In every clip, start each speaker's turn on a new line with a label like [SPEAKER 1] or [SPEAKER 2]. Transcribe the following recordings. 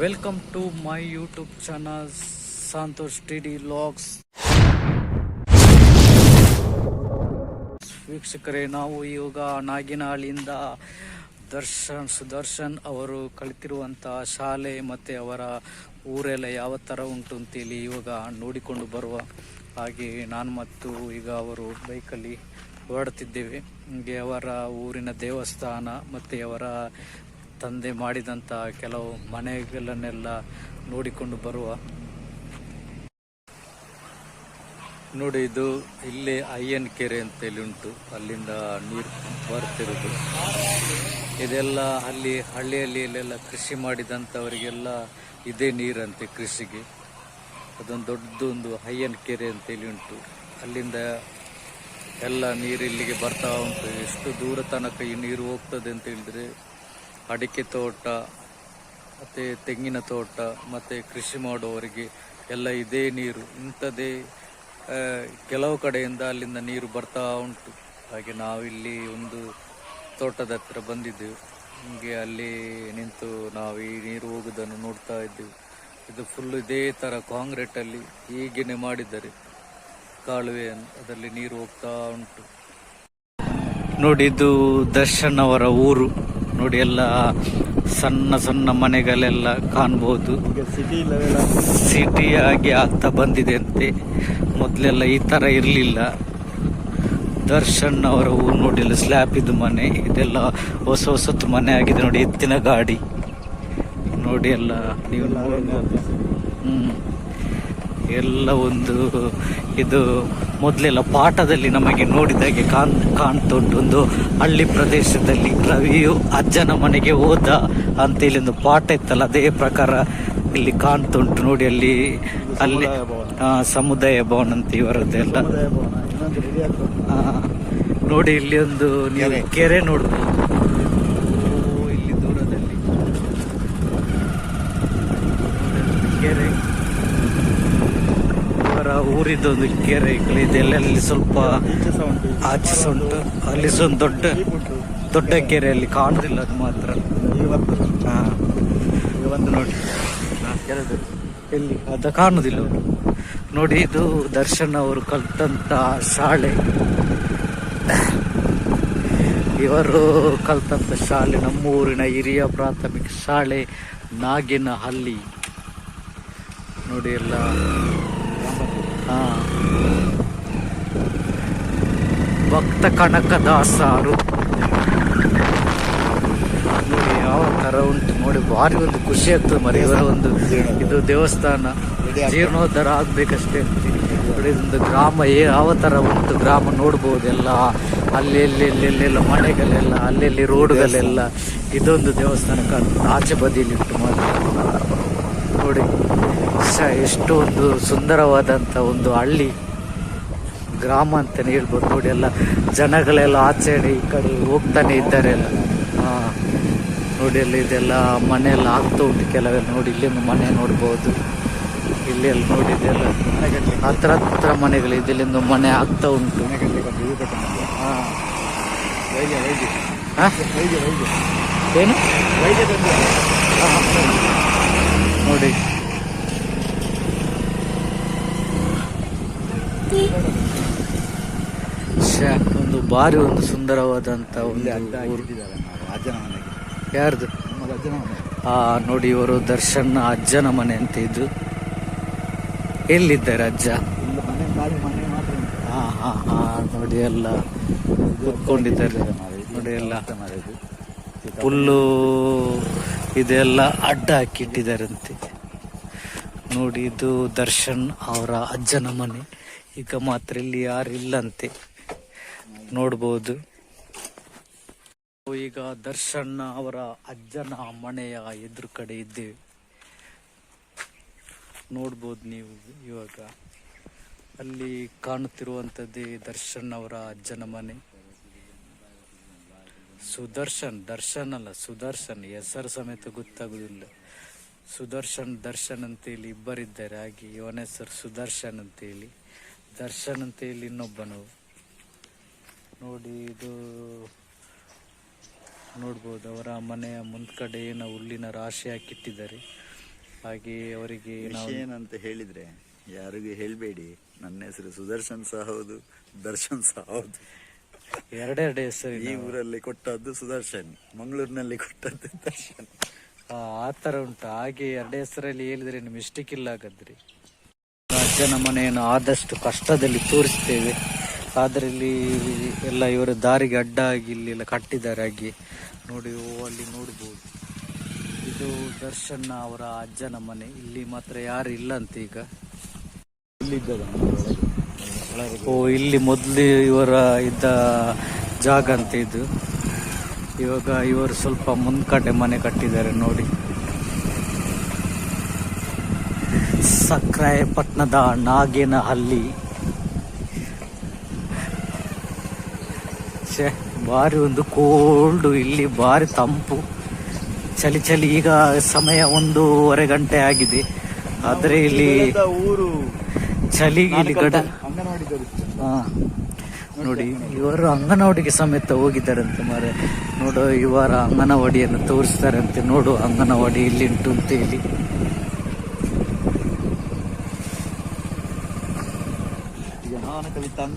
[SPEAKER 1] Welcome to my YouTube channel Santosh TD vlogs ವೀಕ್ಷಕರೇ, ನಾವು ಇವಾಗ ನಾಗಿನಹಳ್ಳಿಯಿಂದ ದರ್ಶನ್ ಸುದರ್ಶನ್ ಅವರು ಕಲಿತಿರುವಂಥ ಶಾಲೆ ಮತ್ತು ಅವರ ಊರೆಲ್ಲ ಯಾವ ಥರ ಉಂಟು ಅಂತೇಳಿ ಇವಾಗ ನೋಡಿಕೊಂಡು ಬರುವ ಹಾಗೆ ನಾನು ಮತ್ತು ಈಗ ಅವರು ಬೈಕಲ್ಲಿ ಓಡಾಡ್ತಿದ್ದೇವೆ. ಹೀಗೆ ಅವರ ಊರಿನ ದೇವಸ್ಥಾನ ಮತ್ತು ಅವರ ತಂದೆ ಮಾಡಿದಂಥ ಕೆಲವು ಮನೆಗಳನ್ನೆಲ್ಲ ನೋಡಿಕೊಂಡು ಬರುವ ನೋಡಿ, ಇದು ಇಲ್ಲೇ ಅಯ್ಯನ್ ಕೆರೆ ಅಂತೇಳಿ ಉಂಟು. ಅಲ್ಲಿಂದ ನೀರು ಬರ್ತಿರೋದು ಇದೆಲ್ಲ ಅಲ್ಲಿ ಹಳ್ಳಿಯಲ್ಲಿ ಇಲ್ಲೆಲ್ಲ ಕೃಷಿ ಮಾಡಿದಂಥವರಿಗೆಲ್ಲ ಇದೇ ನೀರಂತೆ ಕೃಷಿಗೆ. ಅದೊಂದು ದೊಡ್ಡದೊಂದು ಅಯ್ಯನ್ ಕೆರೆ ಅಂತೇಳಿ ಉಂಟು. ಅಲ್ಲಿಂದ ಎಲ್ಲ ನೀರು ಇಲ್ಲಿಗೆ ಬರ್ತಾ ಉಂಟು. ಎಷ್ಟು ದೂರ ತನಕ ಈ ನೀರು ಹೋಗ್ತದೆ ಅಂತ ಹೇಳಿದ್ರೆ ಅಡಿಕೆ ತೋಟ, ಮತ್ತು ತೆಂಗಿನ ತೋಟ, ಮತ್ತು ಕೃಷಿ ಮಾಡುವವರಿಗೆ ಎಲ್ಲ ಇದೇ ನೀರು. ಇಂಥದ್ದೇ ಕೆಲವು ಕಡೆಯಿಂದ ಅಲ್ಲಿಂದ ನೀರು ಬರ್ತಾ ಉಂಟು. ಹಾಗೆ ನಾವಿಲ್ಲಿ ಒಂದು ತೋಟದ ಹತ್ತಿರ ಬಂದಿದ್ದೆವು. ಹೀಗೆ ಅಲ್ಲಿ ನಿಂತು ನಾವು ಈ ನೀರು ಹೋಗುವುದನ್ನು ನೋಡ್ತಾ ಇದ್ದೆವು. ಇದು ಫುಲ್ಲು ಇದೇ ಥರ ಕಾಂಕ್ರೀಟಲ್ಲಿ ಹೀಗೇನೆ ಮಾಡಿದ್ದಾರೆ. ಕಾಲುವೆಯನ್ನು ಅದರಲ್ಲಿ ನೀರು ಹೋಗ್ತಾ ಉಂಟು. ನೋಡಿ, ಇದು ದರ್ಶನ್ ಅವರ ಊರು. ನೋಡಿ ಎಲ್ಲ ಸಣ್ಣ ಸಣ್ಣ ಮನೆಗಳೆಲ್ಲ ಕಾಣ್ಬೋದು.
[SPEAKER 2] ಸಿಟಿ
[SPEAKER 1] ಆಗಿ ಆಗ್ತಾ ಬಂದಿದೆ ಅಂತೆ. ಮೊದಲೆಲ್ಲ ಈ ಥರ ಇರಲಿಲ್ಲ. ದರ್ಶನ್ ಅವರ ಊರು ನೋಡಿ ಎಲ್ಲ ಸ್ಲ್ಯಾಪ್ ಇದು ಮನೆ, ಇದೆಲ್ಲ ಹೊಸ ಹೊಸತ್ತು ಮನೆ ಆಗಿದೆ ನೋಡಿ, ಎತ್ತಿನ ಗಾಡಿ. ನೋಡಿ ಎಲ್ಲ ನೀವು ನೋಡ್ಬೋದು. ಎಲ್ಲ ಒಂದು ಇದು ಮೊದಲೆಲ್ಲ ಪಾಠದಲ್ಲಿ ನಮಗೆ ನೋಡಿದಾಗೆ ಕಾಣ್ ಕಾಣ್ತಾ ಉಂಟು ಒಂದು ಹಳ್ಳಿ ಪ್ರದೇಶದಲ್ಲಿ ರವಿಯು ಅಜ್ಜನ ಮನೆಗೆ ಹೋದ ಅಂತೇಳಿ ಒಂದು ಪಾಠ ಇತ್ತಲ್ಲ ಅದೇ ಪ್ರಕಾರ ಇಲ್ಲಿ ಕಾಣ್ತುಂಟು ನೋಡಿ ಅಲ್ಲಿ ಅಲ್ಲಿ
[SPEAKER 2] ಸಮುದಾಯ ಭವನ.
[SPEAKER 1] ಅಂತ ಇವರದ್ದೆಲ್ಲ ನೋಡಿ ಇಲ್ಲಿ ಒಂದು ನೀವು
[SPEAKER 2] ಕೆರೆ.
[SPEAKER 1] ಕೆರೆ ನೋಡ್ಬೋದು ಓ, ಇಲ್ಲಿ ದೂರದಲ್ಲಿ ಕೆರೆ ಇವರ ಊರಿದೊಂದು ಕೆರೆ ಇದೆ ಸ್ವಲ್ಪ
[SPEAKER 2] ಆಚಿಸ ಸಹ ಉಂಟು
[SPEAKER 1] ಆಚೆ ಉಂಟು ಅಲ್ಲಿ ಸಹ ಒಂದು ದೊಡ್ಡ ದೊಡ್ಡ ಕೆರೆ ಅಲ್ಲಿ ಕಾಣುದಿಲ್ಲ ಅದು ಮಾತ್ರ.
[SPEAKER 2] ಈಗ ಬಂದು
[SPEAKER 1] ನೋಡಿ. ಎಲ್ಲಿ? ಅದ ಕಾಣುದಿಲ್ಲ ನೋಡಿ ಇದು ದರ್ಶನ್ ಅವರು ಕಲ್ತಂತ ಶಾಲೆ. ಇವರು ಕಲ್ತಂತ ಶಾಲೆ ನಮ್ಮೂರಿನ ಹಿರಿಯ ಪ್ರಾಥಮಿಕ ಶಾಲೆ ನಾಗಿನಹಳ್ಳಿ. ನೋಡಿ ಎಲ್ಲ. ಹಾ ಭಕ್ತ ಕನಕದಾಸರು ನೋಡಿ ಯಾವ ತರ ಉಂಟು ನೋಡಿ ಭಾರಿ ಒಂದು ಖುಷಿ ಆಗ್ತದೆ ಮರಿ ಇವರ ಒಂದು ಇದು ದೇವಸ್ಥಾನ. ಜೀರ್ಣೋದ್ಧಾರ ಆಗ್ಬೇಕಷ್ಟೇ ನೋಡಿ ಇದೊಂದು ಗ್ರಾಮ ಏ- ಯಾವ ತರ ಉಂಟು ಗ್ರಾಮ ನೋಡ್ಬೋದು ಎಲ್ಲ. ಅಲ್ಲಿ ಎಲ್ಲಿ ಎಲ್ಲೆಲ್ಲ ಮನೆಗಳೆಲ್ಲ ಅಲ್ಲೆಲ್ಲಿ ರೋಡ್ಗಳೆಲ್ಲ. ಇದೊಂದು ದೇವಸ್ಥಾನ ಕಾಣ್ತದೆ. ಆಚೆ ಬದಿಯಲ್ಲಿ ಉಂಟು ಮಾಡಿ ನೋಡಿ. ಶ ಎಷ್ಟು ಒಂದು ಸುಂದರವಾದಂಥ ಒಂದು ಹಳ್ಳಿ ಗ್ರಾಮ ಅಂತಲೇ ಹೇಳ್ಬೋದು ನೋಡಿ ಎಲ್ಲ ಜನಗಳೆಲ್ಲ ಆಚೆ ಈ ಕಡೆ ಹೋಗ್ತಾನೆ ಇದ್ದಾರೆ ಎಲ್ಲ. ಹಾ. ನೋಡಿ ಅಲ್ಲಿ ಇದೆಲ್ಲ ಮನೆ ಎಲ್ಲ ಆಗ್ತಾ ಉಂಟು ಕೆಲವೇ ನೋಡಿ ಇಲ್ಲಿಂದ ಮನೆ ನೋಡ್ಬೋದು. ಇಲ್ಲಿ ಎಲ್ಲ ನೋಡಿದೆಲ್ಲ ಹತ್ರ ಹತ್ರ ಮನೆಗಳು ಇದೆ ಇಲ್ಲಿಂದ ಮನೆ ಆಗ್ತಾ ಉಂಟು.
[SPEAKER 2] ಏನು? ಒಂದು ಇದು ಕಟ್ಟು ನಮ್ಗೆ.
[SPEAKER 1] ಹಾ.
[SPEAKER 2] ವೈದ್ಯ ವೈದ್ಯ
[SPEAKER 1] ಹಾ?
[SPEAKER 2] ವೈದ್ಯ ವೈದ್ಯ
[SPEAKER 1] ಏನು
[SPEAKER 2] ವೈದ್ಯ ತಂದೆ
[SPEAKER 1] ಹಾ. ನೋಡಿ ಶ್ಯಾ, ಒಂದು ಭಾರಿ ಒಂದು ಸುಂದರವಾದಂತ ಒಂದು ಯಾರ್ದು? ಆ, ನೋಡಿ, ಇವರು ದರ್ಶನ್ ಅಜ್ಜನ ಮನೆ ಅಂತ ಇದು ಎಲ್ಲಿದ್ದಾರೆ ಅಜ್ಜ? ನೋಡಿ, ಎಲ್ಲ ಕೂತ್ಕೊಂಡಿದ್ದಾರೆ. ನೋಡಿ, ಎಲ್ಲ ಫುಲ್ಲು ಇದೆಲ್ಲ ಅಡ್ಡ ಹಾಕಿಟ್ಟಿದ್ದಾರಂತೆ ನೋಡಿ, ಇದು ದರ್ಶನ್ ಅವರ ಅಜ್ಜನ ಮನೆ. ಈಗ ಮಾತ್ರ ಇಲ್ಲಿ ಯಾರಿಲ್ಲಂತೆ ನೋಡ್ಬೋದು. ಈಗ ದರ್ಶನ್ ಅವರ ಅಜ್ಜನ ಮನೆಯ ಎದುರು ಕಡೆ ಇದ್ದೇವೆ. ನೋಡ್ಬೋದು ನೀವು ಇವಾಗ. ಅಲ್ಲಿ ಕಾಣುತ್ತಿರುವಂಥದ್ದೇ ದರ್ಶನ್ ಅವರ ಅಜ್ಜನ ಮನೆ. ಸುದರ್ಶನ್, ದರ್ಶನ್ ಅಲ್ಲ, ಸುದರ್ಶನ್. ಹೆಸರು ಸಮೇತ ಗೊತ್ತಾಗುದಿಲ್ಲ. ಸುದರ್ಶನ್, ದರ್ಶನ್ ಅಂತೇಳಿ ಇಬ್ಬರಿದ್ದಾರೆ. ಹಾಗೆ ಇವನ ಹೆಸರು ಸುದರ್ಶನ್ ಅಂತೇಳಿ. ದರ್ಶನ್ ಅಂತ ಇಲ್ಲಿ ಇನ್ನೊಬ್ಬನು. ನೋಡಿ ಇದು ನೋಡ್ಬೋದು ಅವರ ಮನೆಯ ಮುಂದ್ಗಡೆ ಏನೋ ಹುಲ್ಲಿನ ರಾಶಿ ಹಾಕಿಟ್ಟಿದ್ದಾರೆ. ಹಾಗೆ ಅವರಿಗೆ ನಾವು
[SPEAKER 2] ಏನಂತ ಹೇಳಿದ್ರೆ ಯಾರಿಗೂ ಹೇಳ್ಬೇಡಿ ನನ್ನ ಹೆಸರು ಸುದರ್ಶನ್ ಸಹ ಹೌದು ದರ್ಶನ್ ಸಹ ಹೌದು.
[SPEAKER 1] ಎರಡೆರಡು
[SPEAKER 2] ಈ ಊರಲ್ಲಿ ಕೊಟ್ಟದ್ದು ಸುದರ್ಶನ್ ಮಂಗಳೂರಿನಲ್ಲಿ ಕೊಟ್ಟದ್ದು ದರ್ಶನ್.
[SPEAKER 1] ಆ ಥರ ಉಂಟು. ಹಾಗೆ ಎರಡೇ ಹೆಸರಲ್ಲಿ ಹೇಳಿದ್ರೆ ಮಿಸ್ಟೇಕ್ ಇಲ್ಲ ಹಾಗಾದ್ರೆ. ಅಜ್ಜನ ಮನೆಯನ್ನು ಆದಷ್ಟು ಕಷ್ಟದಲ್ಲಿ ತೋರಿಸ್ತೇವೆ. ಆದರೆ ಇಲ್ಲಿ ಎಲ್ಲ ಇವರ ದಾರಿಗೆ ಅಡ್ಡ ಆಗಿ ಇಲ್ಲಿ ಎಲ್ಲ ಕಟ್ಟಿದ್ದಾರೆ ಹಾಗೆ. ನೋಡಿ, ಓ, ಅಲ್ಲಿ ನೋಡ್ಬೋದು. ಇದು ದರ್ಶನ್ ಅವರ ಅಜ್ಜನ ಮನೆ. ಇಲ್ಲಿ ಮಾತ್ರ ಯಾರು ಇಲ್ಲ ಅಂತ ಈಗ. ಓ, ಇಲ್ಲಿ ಮೊದಲು ಇವರ ಇದ್ದ ಜಾಗ ಅಂತ ಇದು. ಇವಾಗ ಇವರು ಸ್ವಲ್ಪ ಮುಂದ್ಕಡೆ ಮನೆ ಕಟ್ಟಿದ್ದಾರೆ ನೋಡಿ. ಸಕ್ರಾಯಪಟ್ಟಣದ ನಾಗೇನಹಳ್ಳಿ. ಛೆ ಭಾರಿ ಒಂದು ಕೋಲ್ಡು ಇಲ್ಲಿ ಭಾರಿ ತಂಪು. ಚಳಿ ಚಳಿ ಈಗ ಸಮಯ ಒಂದೂವರೆ ಗಂಟೆ ಆಗಿದೆ. ಆದರೆ ಇಲ್ಲಿ
[SPEAKER 2] ಊರು.
[SPEAKER 1] ಚಳಿ ಇಲ್ಲಿ ಗಡ ಹಾ ನೋಡಿ ಇವರು ಅಂಗನವಾಡಿಗೆ ಸಮೇತ ಹೋಗಿದ್ದಾರಂತೆ ಮಾರೆ ನೋಡು ಇವರ ಅಂಗನವಾಡಿಯನ್ನು ತೋರಿಸ್ತಾರಂತೆ. ನೋಡು ಅಂಗನವಾಡಿ ಇಲ್ಲಿ ಉಂಟು ಅಂತ ಹೇಳಿ
[SPEAKER 2] ಈಗ ನಾನು ಕಲಿತ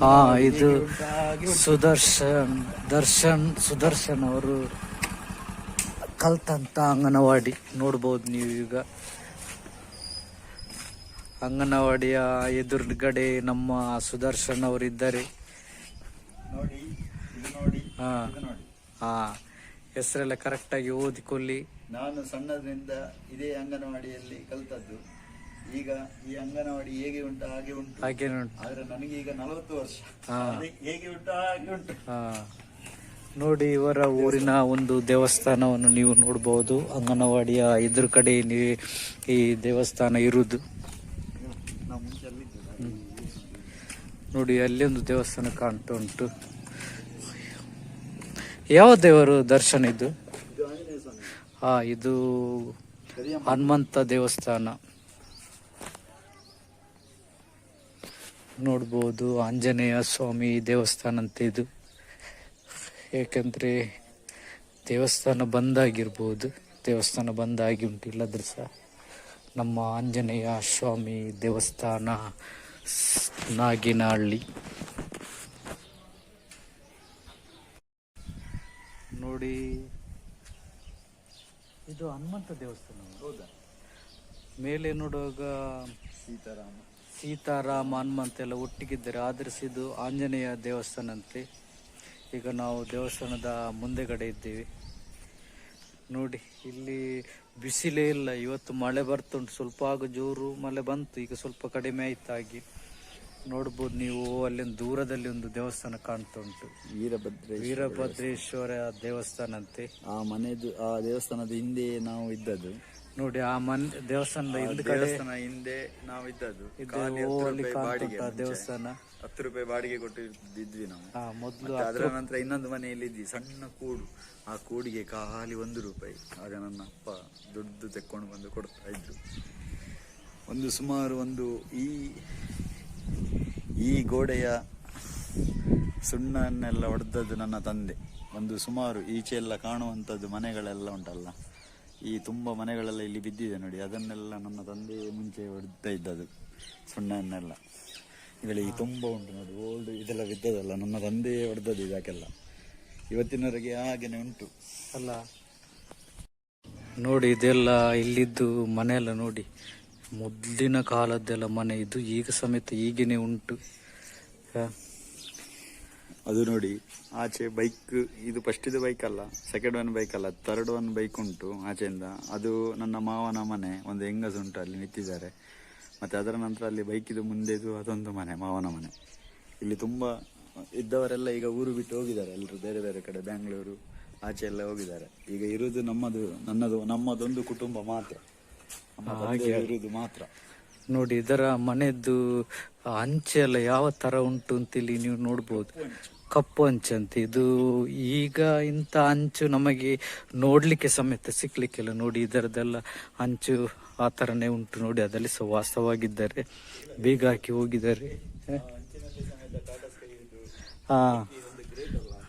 [SPEAKER 1] ಹಾ ಇದು. ಸುದರ್ಶನ್ ದರ್ಶನ್ ಸುದರ್ಶನ್ ಅವರು ಕಲ್ತಂತ ಅಂಗನವಾಡಿ ನೋಡ್ಬೋದು ನೀವು ಈಗ. ಅಂಗನವಾಡಿಯ ಎದುರುಗಡೆ ನಮ್ಮ ಸುದರ್ಶನ್ ಅವರಿದ್ದಾರೆ. ಹಾ ಹಾ ಹೆಸರೆಲ್ಲ ಕರೆಕ್ಟಾಗಿ ಓದಿಕೊಳ್ಳಿ.
[SPEAKER 2] ನಾನು ಸಣ್ಣದ್ರಿಂದ ಇದೇ ಅಂಗನವಾಡಿಯಲ್ಲಿ ಕಲ್ತದ್ದು. ಈಗ ಈ ಅಂಗನವಾಡಿ ಹೇಗೆ ಉಂಟು ಹಾಗೆ ಉಂಟು.
[SPEAKER 1] ಹಾಗೆ ಉಂಟು.
[SPEAKER 2] ಆದ್ರೆ ನನಗೆ ಈಗ ನಲವತ್ತು ವರ್ಷ.
[SPEAKER 1] ಹಾ.
[SPEAKER 2] ಅದೇ ಹೇಗೆ ಉಂಟು ಹಾಗೆ ಉಂಟು.
[SPEAKER 1] ಹಾ. ನೋಡಿ ಇವರ ಊರಿನ ಒಂದು ದೇವಸ್ಥಾನವನ್ನು ನೀವು ನೋಡಬಹುದು ಅಂಗನವಾಡಿಯ ಎದುರು ಕಡೆ ನೀವು ಈ ದೇವಸ್ಥಾನ ಇರುವುದು.
[SPEAKER 2] ನಾವು ಮುಂಚೆ ಅಲ್ಲಿದ್ದು
[SPEAKER 1] ನೋಡಿ ಅಲ್ಲಿ ಒಂದು ದೇವಸ್ಥಾನ ಕಾಣ್ತಾ ಉಂಟು. ಯಾವ ದೇವರು ದರ್ಶನ ಇದು?
[SPEAKER 2] ಇದು ಆಂಜನೇಯ ಸ್ವಾಮಿ.
[SPEAKER 1] ಹಾ ಇದು
[SPEAKER 2] ಕರಿಯಮ್ಮ.
[SPEAKER 1] ಹನುಮಂತ ದೇವಸ್ಥಾನ. ನೋಡ್ಬೋದು. ಆಂಜನೇಯ ಸ್ವಾಮಿ ದೇವಸ್ಥಾನ ಅಂತ ಇದು. ಏಕೆಂದರೆ ದೇವಸ್ಥಾನ ಬಂದಾಗಿರ್ಬೋದು. ದೇವಸ್ಥಾನ ಬಂದಾಗಿ ಉಂಟು ಇಲ್ಲದ್ರೆ ಸಹ ನಮ್ಮ ಆಂಜನೇಯ ಸ್ವಾಮಿ ದೇವಸ್ಥಾನ ನಾಗಿನಹಳ್ಳಿ ನೋಡಿ. ಇದು ಹನುಮಂತ ದೇವಸ್ಥಾನ.
[SPEAKER 2] ಹೌದಾ?
[SPEAKER 1] ಮೇಲೆ ನೋಡುವಾಗ
[SPEAKER 2] ಸೀತಾರಾಮ.
[SPEAKER 1] ಸೀತಾರಾಮ ಹನುಮಂತ ಎಲ್ಲ ಒಟ್ಟಿಗಿದ್ದಾರೆ ಆದ್ರೆ ಸಹ ಆಂಜನೇಯ ದೇವಸ್ಥಾನ ಅಂತೆ ಈಗ ನಾವು ದೇವಸ್ಥಾನದ ಮುಂದೆಗಡೆ ಇದ್ದೀವಿ. ನೋಡಿ ಇಲ್ಲಿ ಬಿಸಿಲೇ ಇಲ್ಲ. ಇವತ್ತು ಮಳೆ ಬರ್ತುಂಟು. ಸ್ವಲ್ಪ ಆಗ ಜೋರು ಮಳೆ ಬಂತು. ಈಗ ಸ್ವಲ್ಪ ಕಡಿಮೆ ಆಯ್ತು ಹಾಗೆ. ನೋಡ್ಬೋದು ನೀವು ಅಲ್ಲಿಂದ ದೂರದಲ್ಲಿ ಒಂದು ದೇವಸ್ಥಾನ ಕಾಣ್ತಾ ಉಂಟು
[SPEAKER 2] ವೀರಭದ್ರ
[SPEAKER 1] ವೀರಭದ್ರೇಶ್ವರ ದೇವಸ್ಥಾನ ಅಂತೆ
[SPEAKER 2] ಆ ಮನೆದು ಆ ದೇವಸ್ಥಾನದ ಹಿಂದೆ ನಾವು ಇದ್ದದ್ದು.
[SPEAKER 1] ನೋಡಿ ಆ ಮನ್ ದೇವಸ್ಥಾನದ
[SPEAKER 2] ಆ
[SPEAKER 1] ಹಿಂದ್ ಕಡೆ
[SPEAKER 2] ದೇವಸ್ಥಾನ ಹಿಂದೆ ನಾವು ಇದ್ದದ್ದು
[SPEAKER 1] ಇದು
[SPEAKER 2] ಖಾಲಿ ಹತ್ತು ರೂಪಾಯಿ ಬಾಡಿಗೆ ಮುಂಚೆ.
[SPEAKER 1] ದೇವಸ್ಥಾನ.
[SPEAKER 2] ಹತ್ತು ರೂಪಾಯಿ ಬಾಡಿಗೆ ಕೊಟ್ಟಿದ್ವಿ ನಾವು.
[SPEAKER 1] ಆ, ಮೊದ್ಲು
[SPEAKER 2] ಮತ್ತೆ ಅದರ ನಂತರ ಇನ್ನೊಂದು ಮನೆಯಲ್ಲಿ ಇದ್ವಿ ಸಣ್ಣ ಕೂಡು. ಆ ಕೂಡಿಗೆ ಖಾಲಿ ಒಂದು ರೂಪಾಯಿ. ಆಗ ನನ್ನ ಅಪ್ಪ ದುಡ್ಡು ತೆಕ್ಕೊಂಡು ಬಂದು ಕೊಡ್ತಾ ಇದ್ರು. ಒಂದು ಸುಮಾರು ಒಂದು ಈ ಈ ಗೋಡೆಯ ಸುಣ್ಣನ್ನೆಲ್ಲ ಹೊಡೆದದ್ದು ನನ್ನ ತಂದೆ. ಒಂದು ಸುಮಾರು ಈಚೆ ಎಲ್ಲ ಕಾಣುವಂಥದ್ದು ಮನೆಗಳೆಲ್ಲ ಉಂಟಲ್ಲ. ಈ ತುಂಬ ಮನೆಗಳೆಲ್ಲ ಇಲ್ಲಿ ಬಿದ್ದಿದೆ ನೋಡಿ. ಅದನ್ನೆಲ್ಲ ನನ್ನ ತಂದೆ ಮುಂಚೆ ಹೊಡೆತಾ ಇದ್ದದ್ದು. ಸುಣ್ಣನ್ನೆಲ್ಲ ಈ ತುಂಬ ಉಂಟು ನೋಡಿ. ಓಲ್ಡ್ ಇದೆಲ್ಲ ಬಿದ್ದದಲ್ಲ ನನ್ನ ತಂದೆ ಹೊಡೆದದ್ದು ಇದಕ್ಕೆಲ್ಲ. ಇವತ್ತಿನವರೆಗೆ ಹಾಗೇನೆ ಉಂಟು.
[SPEAKER 1] ಅಲ್ಲ. ನೋಡಿ ಇದೆಲ್ಲ ಇಲ್ಲಿದ್ದು ಮನೆ ಎಲ್ಲ ನೋಡಿ. ಮೊದಲಿನ ಕಾಲದ್ದೆಲ್ಲ ಮನೆ ಇದು ಈಗ ಸಮೇತ ಈಗೇನೆ ಉಂಟು?
[SPEAKER 2] ಅದು ನೋಡಿ ಆಚೆ ಬೈಕ್ ಇದು ಫಸ್ಟ್ ಇದು ಬೈಕ್ ಅಲ್ಲ ಸೆಕೆಂಡ್ ಒನ್ ಬೈಕ್ ಅಲ್ಲ ಥರ್ಡ್ ಒನ್ ಬೈಕ್ ಉಂಟು ಆಚೆಯಿಂದ. ಅದು ನನ್ನ ಮಾವನ ಮನೆ ಒಂದು ಹೆಂಗಸು ಉಂಟು ಅಲ್ಲಿ ನಿಂತಿದ್ದಾರೆ. ಮತ್ತು ಅದರ ನಂತರ ಅಲ್ಲಿ ಬೈಕಿದು ಮುಂದೆದು ಅದೊಂದು ಮನೆ ಮಾವನ ಮನೆ. ಇಲ್ಲಿ ತುಂಬ ಇದ್ದವರೆಲ್ಲ ಈಗ ಊರು ಬಿಟ್ಟು ಹೋಗಿದ್ದಾರೆ ಎಲ್ಲರೂ ಬೇರೆ ಬೇರೆ ಕಡೆ ಬ್ಯಾಂಗ್ಳೂರು ಆಚೆ ಎಲ್ಲ ಹೋಗಿದ್ದಾರೆ. ಈಗ ಇರುವುದು ನಮ್ಮದು ನನ್ನದು ನಮ್ಮದೊಂದು ಕುಟುಂಬ ಮಾತ್ರ. ಇರುವುದು ಮಾತ್ರ.
[SPEAKER 1] ನೋಡಿ ಇದರ ಮನೆಯದ್ದು ಅಂಚೆ ಎಲ್ಲ ಯಾವ ತರ ಉಂಟು ಅಂತ ಇಲ್ಲಿ ನೀವು ನೋಡ್ಬೋದು. ಕಪ್ಪು ಅಂಚೆ ಅಂತ ಇದು ಈಗ ಇಂಥ ಅಂಚು ನಮಗೆ ನೋಡಲಿಕ್ಕೆ ಸಮೇತ ಸಿಕ್ಕಲಿಕ್ಕೆಲ್ಲ ನೋಡಿ ಇದರದೆಲ್ಲ ಅಂಚು ಆ ಥರನೇ ಉಂಟು ನೋಡಿ, ಅದರಲ್ಲಿ ಸಹ ವಾಸವಾಗಿದ್ದಾರೆ, ಬೇಗ ಹಾಕಿ ಹೋಗಿದ್ದಾರೆ ಹಾ?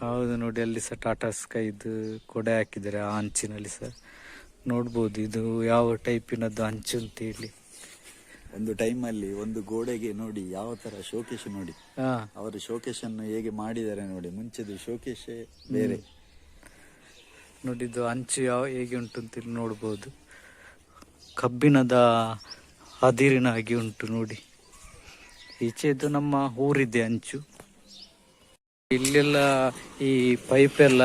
[SPEAKER 1] ಹೌದು ನೋಡಿ, ಅಲ್ಲಿ ಸಹ ಟಾಟಾ ಸ್ಕೈದು ಕೊಡೆ ಹಾಕಿದ್ದಾರೆ ಆ ಅಂಚಿನಲ್ಲಿ ಸಹ ನೋಡ್ಬೋದು ಇದು ಯಾವ ಟೈಪಿನದ್ದು ಅಂಚು ಅಂತ ಹೇಳಿ.
[SPEAKER 2] ಒಂದು ಟೈಮ್ ಅಲ್ಲಿ ಒಂದು ಗೋಡೆಗೆ ನೋಡಿ ಯಾವ ತರ ಶೋಕೇಶ್ ನೋಡಿ. ಅವರು ಶೋಕೇಶ್ ಅನ್ನು ಹೇಗೆ ಮಾಡಿದ್ದಾರೆ ನೋಡಿ. ಮುಂಚೆದು ಶೋಕೇಶೇ ಬೇರೆ.
[SPEAKER 1] ನೋಡಿದ್ದು ಅಂಚು ಯಾವ ಹೇಗೆ ಉಂಟು ಅಂತ ಇಲ್ಲಿ ನೋಡ್ಬೋದು. ಕಬ್ಬಿಣದ ಅದಿರಿನ ಹಾಗೆ ಉಂಟು ನೋಡಿ. ಈಚೆದು ನಮ್ಮ ಊರಿದೆ ಅಂಚು. ಇಲ್ಲೆಲ್ಲ ಈ ಪೈಪ್ ಎಲ್ಲ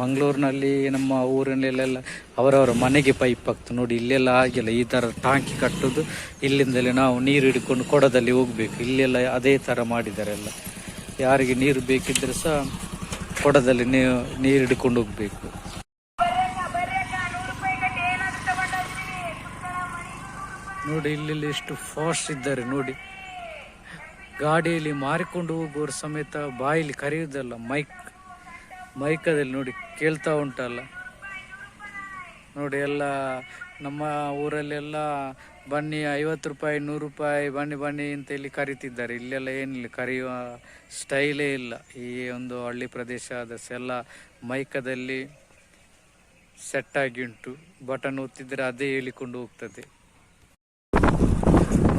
[SPEAKER 1] ಮಂಗಳೂರಿನಲ್ಲಿ ನಮ್ಮ ಊರಿನಲ್ಲೆಲ್ಲ ಅವರವರ ಮನೆಗೆ ಪೈಪ್ ಆಗ್ತದೆ ನೋಡಿ, ಇಲ್ಲೆಲ್ಲ ಆಗಿಲ್ಲ. ಈ ಥರ ಟಾಂಕಿ ಕಟ್ಟೋದು, ಇಲ್ಲಿಂದಲೇ ನಾವು ನೀರು ಹಿಡ್ಕೊಂಡು ಕೊಡದಲ್ಲಿ ಹೋಗ್ಬೇಕು. ಇಲ್ಲೆಲ್ಲ ಅದೇ ಥರ ಮಾಡಿದ್ದಾರೆ ಎಲ್ಲ. ಯಾರಿಗೆ ನೀರು ಬೇಕಿದ್ರೆ ಸಹ ಕೊಡದಲ್ಲಿ ನೀರು ಹಿಡ್ಕೊಂಡು ಹೋಗ್ಬೇಕು. ನೋಡಿ ಇಲ್ಲಿ ಎಷ್ಟು ಫಾಸ್ಟ್ ಇದ್ದಾರೆ. ನೋಡಿ ಗಾಡಿಯಲ್ಲಿ ಮಾರಿಕೊಂಡು ಹೋಗುವವರು ಸಮೇತ ಬಾಯಲ್ಲಿ ಕರೆಯುವುದಲ್ಲ ಮೈಕ್. ಮೈಕದಲ್ಲಿ ನೋಡಿ ಕೇಳ್ತಾ ಉಂಟಲ್ಲ. ನೋಡಿ ಎಲ್ಲ ನಮ್ಮ ಊರಲ್ಲೆಲ್ಲ ಬನ್ನಿ ಐವತ್ತು ರೂಪಾಯಿ, ನೂರು ರೂಪಾಯಿ, ಬನ್ನಿ ಬನ್ನಿ ಅಂತ ಇಲ್ಲಿ ಕರಿತಿದ್ದಾರೆ. ಇಲ್ಲೆಲ್ಲ ಏನಿಲ್ಲ, ಕರೆಯುವ ಸ್ಟೈಲೇ ಇಲ್ಲ. ಈ ಒಂದು ಹಳ್ಳಿ ಪ್ರದೇಶ ಎಲ್ಲ ಮೈಕದಲ್ಲಿ ಸೆಟ್ ಆಗಿ ಉಂಟು. ಬಟನ್ ಒತ್ತಿದ್ರೆ ಅದೇ ಹೇಳಿಕೊಂಡು ಹೋಗ್ತದೆ.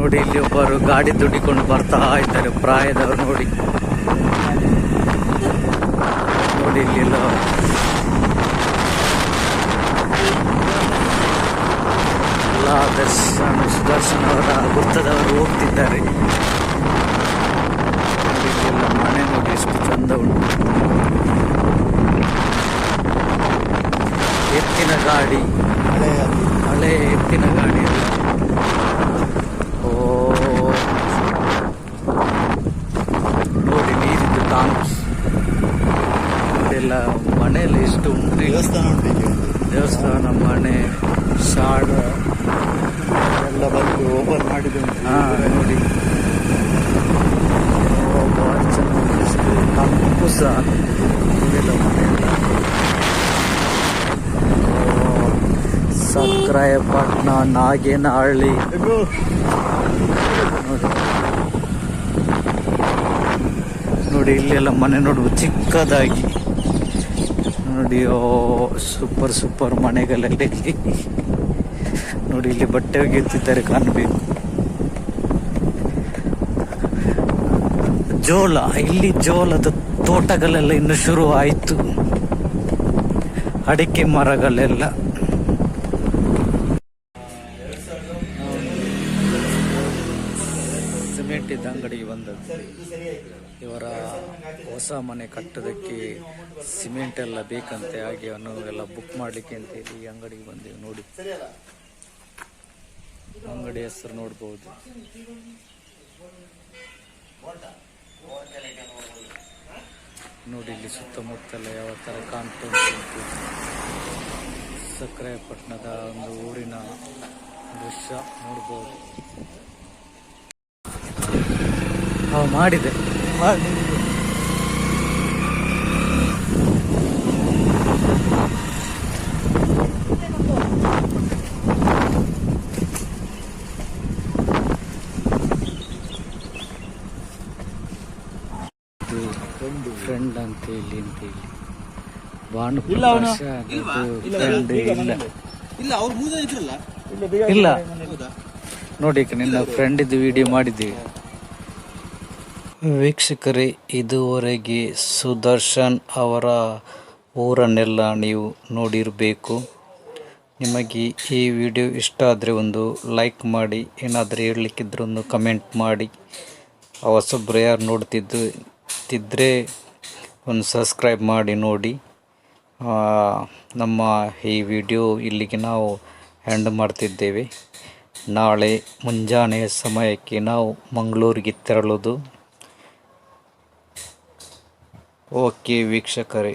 [SPEAKER 1] ನೋಡಿ, ಇಲ್ಲಿ ಒಬ್ಬರು ಗಾಡಿ ದುಡಿಕೊಂಡು ಬರ್ತಾ ಇದ್ದಾರೆ. ಪ್ರಾಯದವರು ನೋಡಿ. ನೋಡಿ, ಇಲ್ಲಿ ಎಲ್ಲ. ದರ್ಶನ ದರ್ಶನ್, ಸುದರ್ಶನ್ ಅವರ ವೃತ್ತದವರು ಹೋಗ್ತಿದ್ದಾರೆ. ಮನೆ ನೋಡಿ, ಎಷ್ಟು ಚಂದ ಉಂಟು. ಎತ್ತಿನ ಗಾಡಿ. ಹಳೆ ಎತ್ತಿನ ಗಾಡಿ ಎಲ್ಲ ಓ ನೋಡಿ ನೀರಿದ್ದು ಟ್ಯಾಂಕ್ಸ್ ಇದೆಲ್ಲ ಮನೆಯಲ್ಲಿ ಎಷ್ಟು ಉಂಟು ಇಲ್ಲಿ.
[SPEAKER 2] ದೇವಸ್ಥಾನ ಉಂಟು ಇಲ್ಲಿ ಒಂದು.
[SPEAKER 1] ದೇವಸ್ಥಾನ ಮನೆ ಶಾಡ್
[SPEAKER 2] ಎಲ್ಲ ಬಂದು ಓಪನ್ ಮಾಡಿದುಂಟು
[SPEAKER 1] ಹಾ ನೋಡಿ ಓ, ಭಾರಿ ಚೆನ್ನಾಗಿ ಎಷ್ಟು ತಂಪು ಸಹ ಇದೆಲ್ಲ ಮನೆಯೆಲ್ಲ ಓ, ಸಕ್ರಾಯಪಟ್ಟಣ ನಾಗೇನಹಳ್ಳಿ ನೋಡಿ ಇಲ್ಲಿ ಇಲ್ಲೆಲ್ಲ ಮನೆ ನೋಡುವ ಚಿಕ್ಕದಾಗಿ. ನೋಡಿ ಓ ಸೂಪರ್ ಸೂಪರ್ ಮನೆಗಳೆಲ್ಲ. ನೋಡಿ, ಇಲ್ಲಿ ಬಟ್ಟೆ ಒಗೆಯುತ್ತಿದ್ದಾರೆ ಕಾಣಬೇಕು. ಜೋಳ, ಇಲ್ಲಿ ಜೋಳದ ತೋಟಗಳೆಲ್ಲ ಇನ್ನು ಶುರು ಆಯಿತು ಅಡಿಕೆ ಮರಗಳೆಲ್ಲ. ಬಂದದ್ದು. ಇವರ ಹೊಸ ಮನೆ ಕಟ್ಟೋದಕ್ಕೆ ಸಿಮೆಂಟ್ ಎಲ್ಲ ಬೇಕಂತೆ ಹಾಗೆ ಅನ್ನೋದೆಲ್ಲ ಎಲ್ಲ ಬುಕ್ ಮಾಡ್ಲಿಕ್ಕೆ ಅಂತ ಹೇಳಿ ಈ ಅಂಗಡಿಗೆ ಬಂದೆವು ನೋಡಿ. ಅಂಗಡಿ ಹೆಸರು ನೋಡ್ಬೋದು. ನೋಡಿ ಇಲ್ಲಿ ಸುತ್ತಮುತ್ತಲ ಯಾವ ಥರ ಕಾಣ್ತಾ ಉಂಟು ಸಕ್ರಾಯಪಟ್ಟಣದ ಒಂದು ಊರಿನ ದೃಶ್ಯ ನೋಡ್ಬೋದು. ಹಾ ಮಾಡಿದೆ. ಫ್ರೆಂಡ್ ಅಂತ ಹೇಳಿ ಅಂತ ಹೇಳಿ. ಭಾನು ಫ್ರೆಂಡ್ ಅದು ಇಲ್ಲ
[SPEAKER 3] ಇಲ್ಲ ಅವ್ರು ಮೂದ ಇದ್ರಲ್ಲ?
[SPEAKER 1] ಇಲ್ಲ ನೋಡಿ ಈಗ ನಿನ್ನ ಫ್ರೆಂಡ್ ಇದು ವಿಡಿಯೋ ಮಾಡಿದ್ದೀವಿ. ವೀಕ್ಷಕರೇ, ಇದುವರೆಗೆ ಸುದರ್ಶನ್ ಅವರ ಊರನ್ನೆಲ್ಲ ನೀವು ನೋಡಿರಬೇಕು. ನಿಮಗೆ ಈ ವಿಡಿಯೋ ಇಷ್ಟ ಆದರೆ ಒಂದು ಲೈಕ್ ಮಾಡಿ, ಏನಾದರೂ ಹೇಳಲಿಕ್ಕಿದ್ರೆ ಒಂದು ಕಮೆಂಟ್ ಮಾಡಿ. ಹೊಸೊಬ್ಬರು ಯಾರು ನೋಡ್ತಿದ್ದು ತಿದ್ದರೆ ಒಂದು ಸಬ್ಸ್ಕ್ರೈಬ್ ಮಾಡಿ ನೋಡಿ. ನಮ್ಮ ಈ ವಿಡಿಯೋ ಇಲ್ಲಿಗೆ ನಾವು ಹ್ಯಾಂಡ್ ಮಾಡ್ತಿದ್ದೇವೆ. ನಾಳೆ ಮುಂಜಾನೆಯ ಸಮಯಕ್ಕೆ ನಾವು ಮಂಗಳೂರಿಗೆ ತೆರಳೋದು ಓಕೆ ವೀಕ್ಷಕರೇ